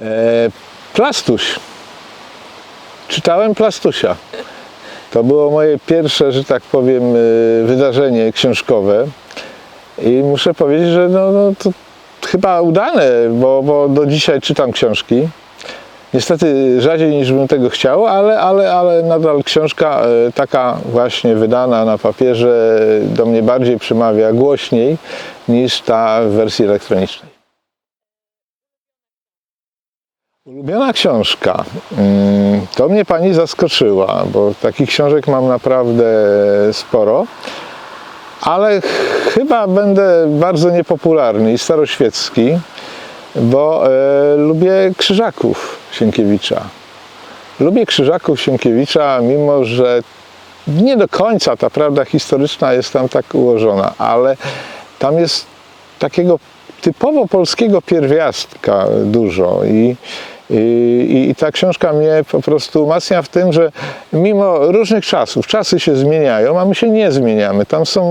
E, Plastuś. Czytałem Plastusia. To było moje pierwsze, że tak powiem, e, wydarzenie książkowe. I muszę powiedzieć, że no, no to chyba udane, bo, bo do dzisiaj czytam książki. Niestety rzadziej niż bym tego chciał, ale, ale, ale nadal książka e, taka właśnie wydana na papierze do mnie bardziej przemawia głośniej niż ta w wersji elektronicznej. Ulubiona książka. Mm, To mnie pani zaskoczyła, bo takich książek mam naprawdę sporo, ale ch- chyba będę bardzo niepopularny i staroświecki, bo e, lubię Krzyżaków Sienkiewicza. Lubię Krzyżaków Sienkiewicza, mimo że nie do końca ta prawda historyczna jest tam tak ułożona, ale tam jest takiego typowo polskiego pierwiastka dużo i, i, i ta książka mnie po prostu umacnia w tym, że mimo różnych czasów, czasy się zmieniają, a my się nie zmieniamy. Tam są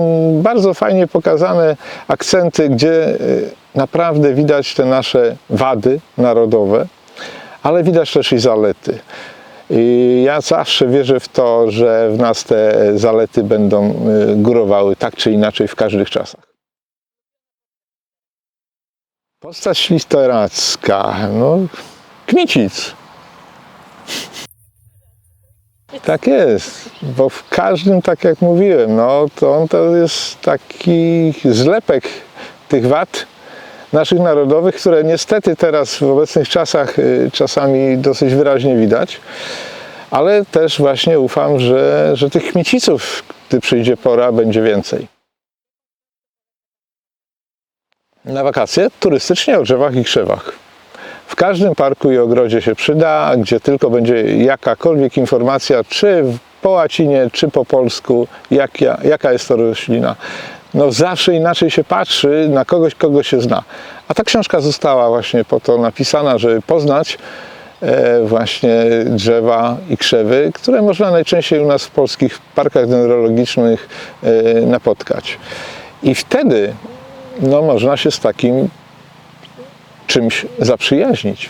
bardzo fajnie pokazane akcenty, gdzie y, naprawdę widać te nasze wady narodowe, ale widać też i zalety. I ja zawsze wierzę w to, że w nas te zalety będą y, górowały tak czy inaczej w każdych czasach. Postać literacka, no Kmicic. Tak jest, bo w każdym, tak jak mówiłem, no to on to jest taki zlepek tych wad naszych narodowych, które niestety teraz w obecnych czasach y, czasami dosyć wyraźnie widać, ale też właśnie ufam, że, że tych Kmiciców, gdy przyjdzie pora, będzie więcej. Na wakacje turystycznie o drzewach i krzewach. W każdym parku i ogrodzie się przyda, gdzie tylko będzie jakakolwiek informacja, czy po łacinie, czy po polsku, jaka, jaka jest to roślina. No zawsze inaczej się patrzy na kogoś, kogo się zna. A ta książka została właśnie po to napisana, żeby poznać e, właśnie drzewa i krzewy, które można najczęściej u nas w polskich parkach dendrologicznych e, napotkać. I wtedy no, można się z takim czymś zaprzyjaźnić.